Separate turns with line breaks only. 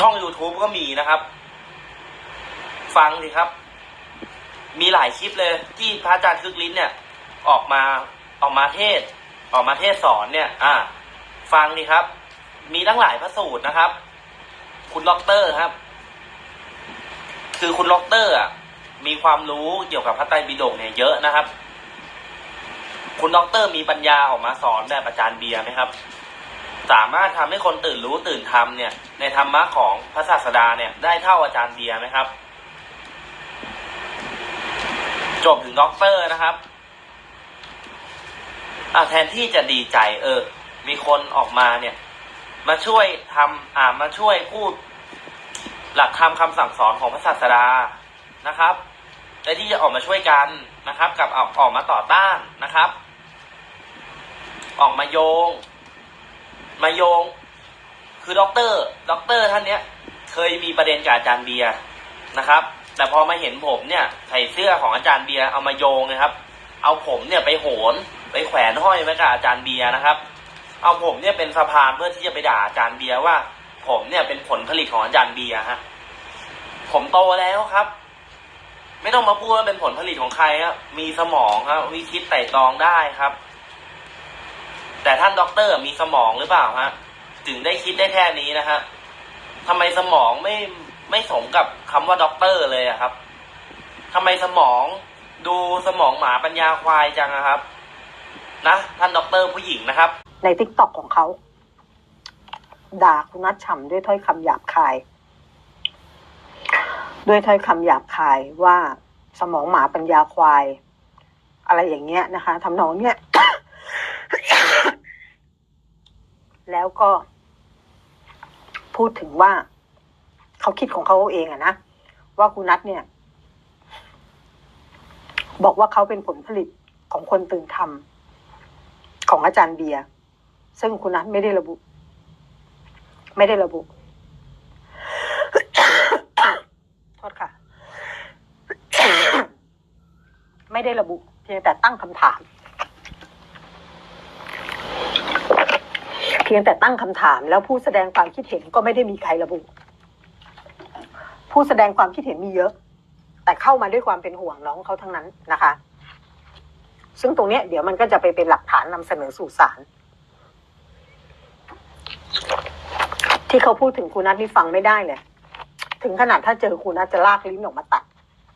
ช่อง YouTube ก็มีนะครับ ฟังสิครับ มีหลายคลิปเลย ที่พระอาจารย์คึกฤทธิ์เนี่ย ออกมาออกมาเทศ ออกมาเทศสอนเนี่ย อ่า ฟังดิครับ มีตั้งหลายพระสูตรนะครับ คุณด็อกเตอร์ครับ คือคุณด็อกเตอร์อะมีความรู้เกี่ยวกับพระไตรปิฎกเนี่ยเยอะนะครับ คุณด็อกเตอร์มีปัญญาออกมาสอนแบบอาจารย์เบียร์ไหมครับ สามารถทำให้คนตื่นรู้ตื่นทำเนี่ย ในธรรมะของพระศาสดาเนี่ยได้เท่าอาจารย์เบียร์ไหมครับ จบถึงด็อกเตอร์นะครับอะแทนที่จะดีใจ เออ มีคนออกมาเนี่ย มาช่วยทำอ่ามาช่วยพูด หลักธรรมคำสั่งสอนของพระศาสดานะครับและที่จะออกมาช่วยกันนะครับ กับออกออกมาต่อต้านนะครับ ออกมาโยง มาโยง คือด็อกเตอร์ด็อกเตอร์ท่านเนี้ย เคยมีประเด็นกับอาจารย์เบียร์นะครับ แต่พอมาเห็นผมเนี่ยใส่เสื้อของอาจารย์เบียร์เอามาโยงนะครับ เอาผมเนี่ยไปโหนไปแขวนห้อยไว้กับอาจารย์เบียร์นะครับ เอาผมเนี่ยเป็นสะพานเพื่อที่จะไปด่าอาจารย์เบียร์ว่า ผมเนี่ยเป็นผลผลิตของอาจารย์เบียร์ฮะผมโตแล้วครับ ไม่ต้องมาพูดว่าเป็นผลผลิตของใครครับมีสมองครับวิคิดไต่ตรองได้ครับ แต่ท่านด็อกเตอร์มีสมองหรือเปล่าฮะถึงได้คิดได้แค่นี้นะฮะทำไมสมองไม่ไม่สมกับคำว่าด็อกเตอร์เลยอะครับทำไมสมองดูสมองหมาปัญญาควายจังอะครับ นะท่านด็อกเตอร์ผู้หญิงนะครับ
ในทิกตอกของเขา ด่าคุณนัทฉ่ำด้วยถ้อยคำหยาบคาย ด้วยถ้อยคำหยาบคายว่าสมองหมาปัญญาควาย อะไรอย่างเงี้ยนะคะทำนองเนี้ย แล้วก็ พูดถึงว่าเขาคิดของเขาเองอะนะว่าคุณนัทเนี่ย บอกว่าเขาเป็นผลผลิตของคนตื่นทำของอาจารย์เบียร์ซึ่งคุณนัทไม่ได้ระบุ ไม่ได้ระบุโทษค่ะ ไม่ได้ระบุเพียงแต่ตั้งคำถาม พียงแต่ตั้งคำถามแล้วผู้แสดงความคิดเห็นก็ไม่ได้มีใครระบุ ผู้แสดงความคิดเห็นมีเยอะ แต่เข้ามาด้วยความเป็นห่วงน้องเขาทั้งนั้นนะคะ ซึ่งตรงเนี้ยเดี๋ยวมันก็จะไปเป็นหลักฐานนำเสนอสู่ศาลที่เขาพูดถึงครูนัทนี่ฟังไม่ได้เลย ถึงขนาดถ้าเจอครูนัทจะลากลิ้นออกมาตัด